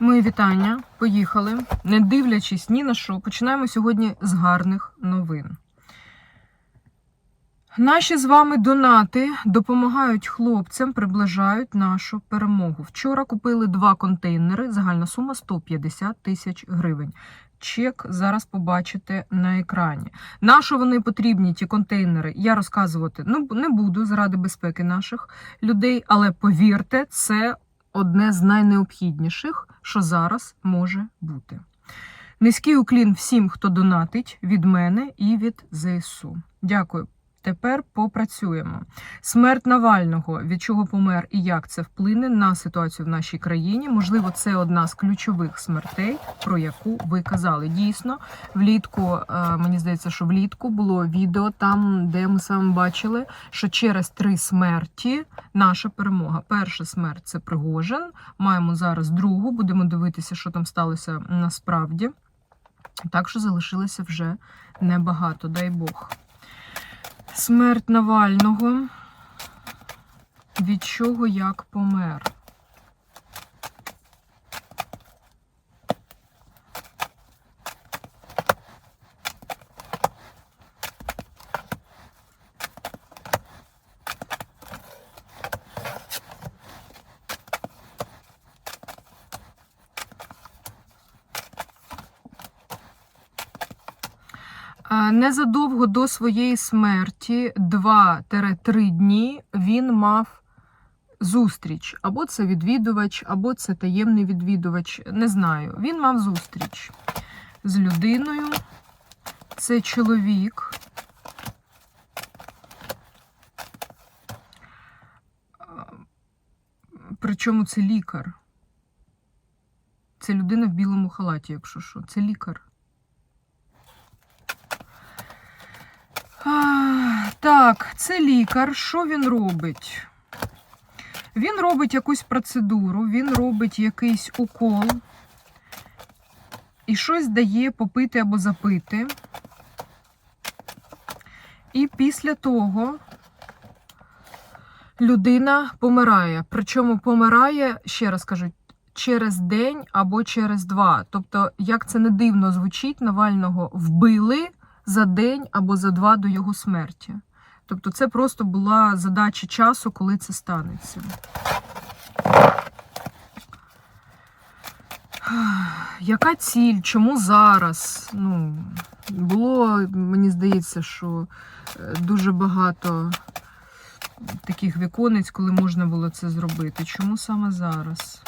Мої вітання. Поїхали. Не дивлячись ні на що, починаємо сьогодні з гарних новин. Наші з вами донати допомагають хлопцям, приближають нашу перемогу. Вчора купили два контейнери, загальна сума 150 тисяч гривень. Чек зараз побачите на екрані. На що вони потрібні, ті контейнери, я розказувати ну, не буду заради безпеки наших людей, але повірте, це одне з найнеобхідніших, що зараз може бути. Низький уклін всім, хто донатить від мене і від ЗСУ. Дякую. Тепер попрацюємо. Смерть Навального, від чого помер і як це вплине на ситуацію в нашій країні. Можливо, це одна з ключових смертей, про яку ви казали. Дійсно, влітку е, мені здається, що влітку було відео там, де ми вами бачили, що через три смерті наша перемога. Перша смерть це Пригожин. Маємо зараз другу. Будемо дивитися, що там сталося насправді. Так що залишилося вже небагато, дай Бог. Смерть Навального. Від чого як помер? Незадовго до своєї смерті, 2-3 дні, він мав зустріч. Або це відвідувач, або це таємний відвідувач. Не знаю. Він мав зустріч з людиною. Це чоловік. Причому це лікар. Це людина в білому халаті, якщо що. Це лікар. А, Так, це лікар. Що він робить? Він робить якусь процедуру, він робить якийсь укол і щось дає попити або запити. І після того людина помирає. Причому помирає, ще раз кажу, через день або через два. Тобто, як це не дивно звучить, Навального вбили за день або за два до його смерті. Тобто це просто була задача часу, коли це станеться. Яка ціль? Чому зараз? Ну, було, мені здається, що е, дуже багато таких віконець, коли можна було це зробити. Чому саме зараз?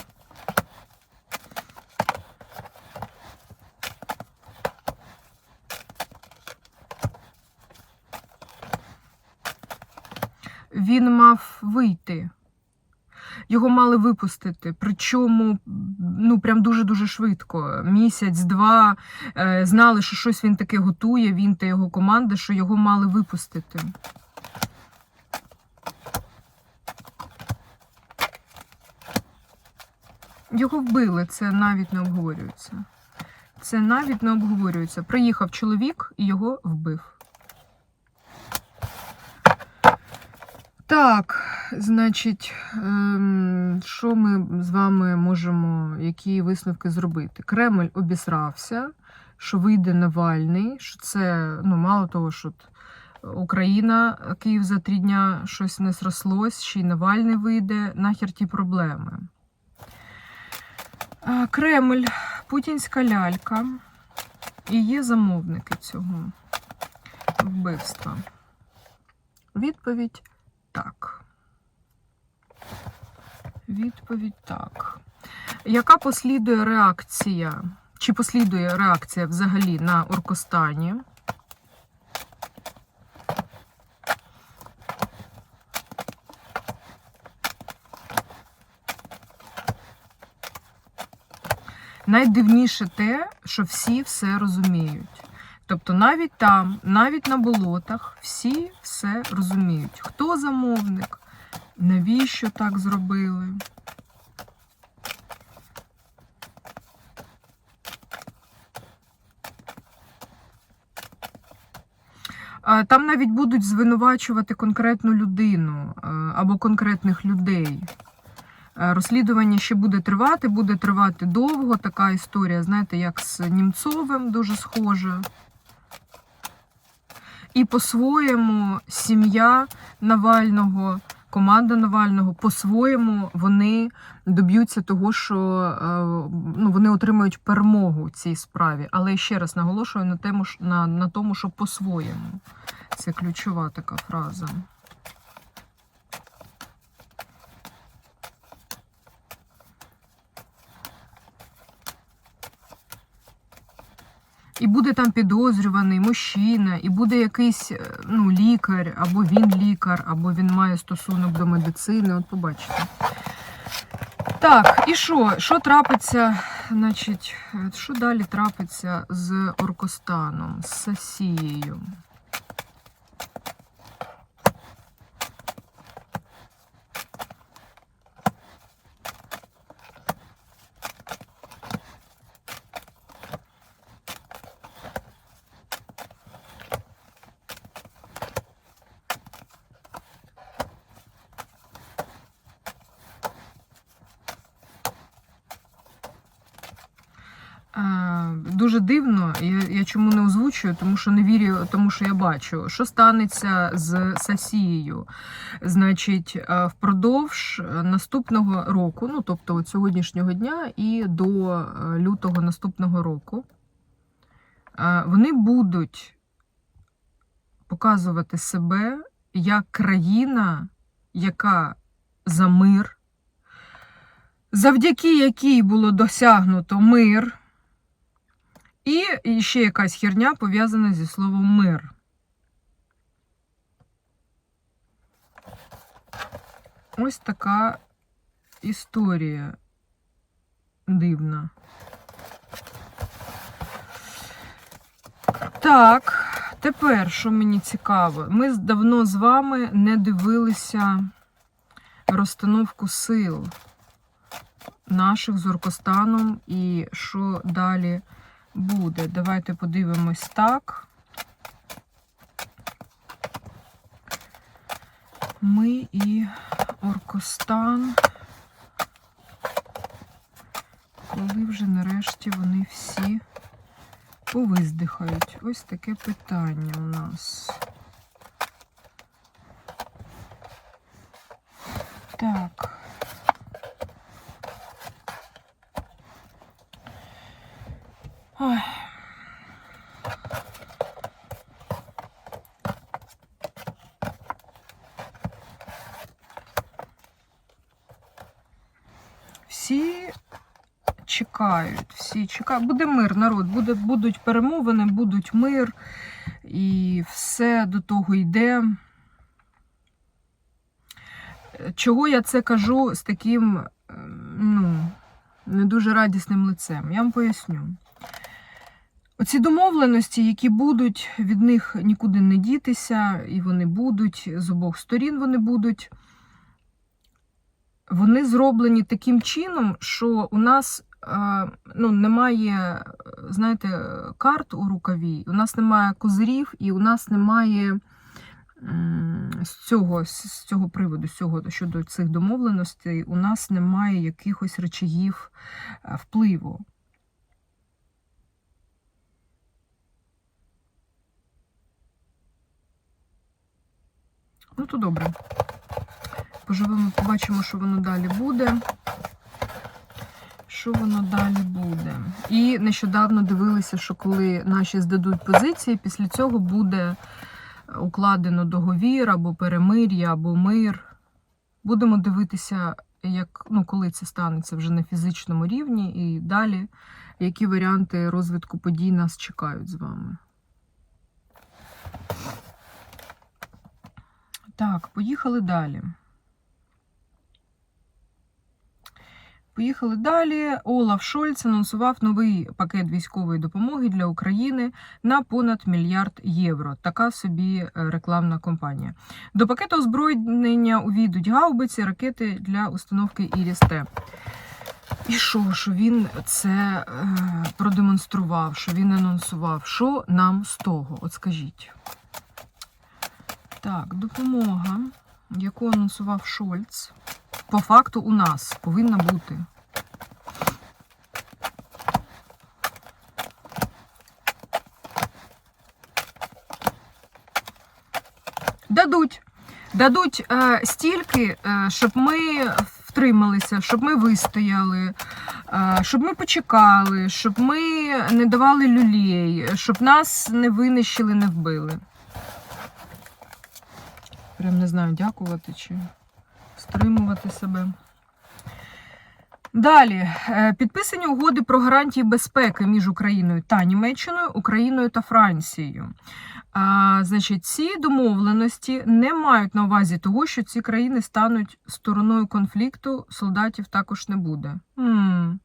Він мав вийти. Його мали випустити. Причому ну прям дуже-дуже швидко. Місяць-два е, знали, що щось він таке готує, він та його команда, що його мали випустити. Його вбили, це навіть не обговорюється. Це навіть не обговорюється. Приїхав чоловік і його вбив. Так, значить, ем, що ми з вами можемо, які висновки зробити? Кремль обісрався, що вийде Навальний, що це, ну, мало того, що Україна, Київ за три дня щось не зрослось, ще й Навальний вийде, нахер ті проблеми. Кремль, путінська лялька, і є замовники цього вбивства. Відповідь так. Відповідь так. Яка послідує реакція? Чи послідує реакція взагалі на Оркостані? Найдивніше те, що всі все розуміють. Тобто навіть там, навіть на болотах, всі все розуміють. Хто замовник, навіщо так зробили. Там навіть будуть звинувачувати конкретну людину або конкретних людей. Розслідування ще буде тривати, буде тривати довго. Така історія, знаєте, як з Німцовим, дуже схожа. І по-своєму сім'я Навального, команда Навального, по-своєму вони доб'ються того, що е, ну, вони отримають перемогу в цій справі. Але ще раз наголошую на, тему, на, на тому, що по-своєму. Це ключова така фраза. І буде там підозрюваний мужчина, і буде якийсь е, ну, лікар, або він лікар, або він має стосунок до медицини. От побачите. Так, і що? Що трапиться? Значить, е, що далі трапиться з Оркостаном, з Сасією? Дуже дивно, я, я чому не озвучую, тому що не вірю, тому що я бачу, що станеться з Сасією. Значить, е, впродовж наступного року, ну тобто от сьогоднішнього дня і до е, лютого наступного року, е, вони будуть показувати себе як країна, яка за мир, завдяки якій було досягнуто мир. І ще якась херня пов'язана зі словом мир. Ось така історія дивна. Так, тепер, що мені цікаво, ми давно з вами не дивилися розстановку сил наших з Оркостаном і що далі буде. Давайте подивимось так. Ми і Оркостан. Коли вже нарешті вони всі повиздихають. Ось таке питання у нас. Так. Ой. Всі чекають, всі чекають. Буде мир, народ, буде, будуть перемовини, будуть мир, і все до того йде. Чого я це кажу з таким, ем, ну, не дуже радісним лицем? Я вам поясню. Оці домовленості, які будуть, від них нікуди не дітися, і вони будуть, з обох сторін вони будуть, вони зроблені таким чином, що у нас ну, немає, знаєте, карт у рукаві, у нас немає козирів, і у нас немає з цього, з цього приводу, з цього щодо цих домовленостей, у нас немає якихось речагів е, впливу. Ну, то добре. Поживемо, побачимо, що воно далі буде. Що воно далі буде? І нещодавно дивилися, що коли наші здадуть позиції, після цього буде укладено договір або перемир'я, або мир. Будемо дивитися, як, ну, коли це станеться вже на фізичному рівні, і далі, які варіанти розвитку подій нас чекають з вами. Так, поїхали далі. Поїхали далі. Олаф Шольц анонсував новий пакет військової допомоги для України на понад мільярд євро. Така собі е, рекламна кампанія. До пакету озброєння увійдуть гаубиці, ракети для установки Іріс-Т. І що, що він це е, продемонстрував, що він анонсував? Що нам з того? От скажіть. Так, допомога, яку анонсував Шольц. По факту у нас повинна бути. Дадуть. Дадуть е, стільки, е, щоб ми втрималися, щоб ми вистояли, е, щоб ми почекали, щоб ми не давали люлей, щоб нас не винищили, не вбили. Прям не знаю, дякувати чи стримувати себе. Далі Е, підписані угоди про гарантії безпеки між Україною та Німеччиною, Україною та Францією. А, значить, ці домовленості не мають на увазі того, що ці країни стануть стороною конфлікту, солдатів також не буде. м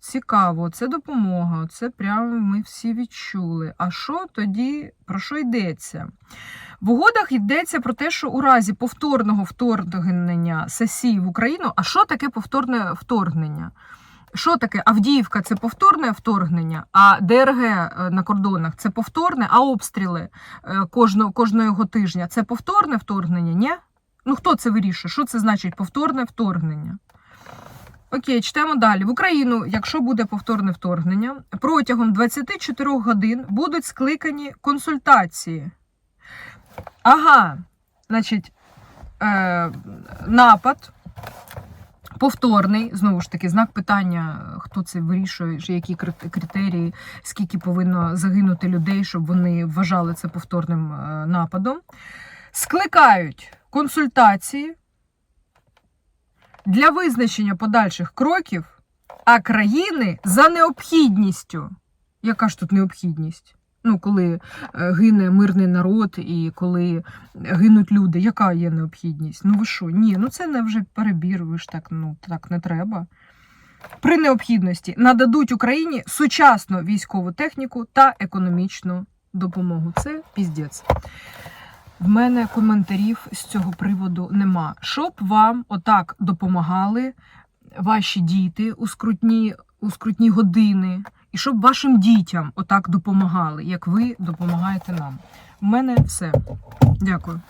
Цікаво, це допомога. Це прямо ми всі відчули. А що тоді про що йдеться? В угодах йдеться про те, що у разі повторного вторгнення сесії в Україну, а що таке повторне вторгнення? Що таке Авдіївка це повторне вторгнення, а ДРГ е, на кордонах це повторне, а обстріли е, кожного, кожного тижня це повторне вторгнення? Ні? Ну хто це вирішує? Що це значить повторне вторгнення? Окей, читаємо далі. В Україну, якщо буде повторне вторгнення, протягом 24 годин будуть скликані консультації. Ага, значить, е, напад повторний, знову ж таки, знак питання, хто це вирішує, які критерії, скільки повинно загинути людей, щоб вони вважали це повторним е, нападом. Скликають консультації для визначення подальших кроків, а країни за необхідністю. Яка ж тут необхідність? Ну, коли е, гине мирний народ і коли гинуть люди, яка є необхідність? Ну ви що? Ні, ну це не вже перебір, ви ж так, ну так не треба. При необхідності нададуть Україні сучасну військову техніку та економічну допомогу. Це піздець. В мене коментарів з цього приводу нема. Щоб вам отак допомагали ваші діти у скрутні, у скрутні години, і щоб вашим дітям отак допомагали, як ви допомагаєте нам. У мене все. Дякую.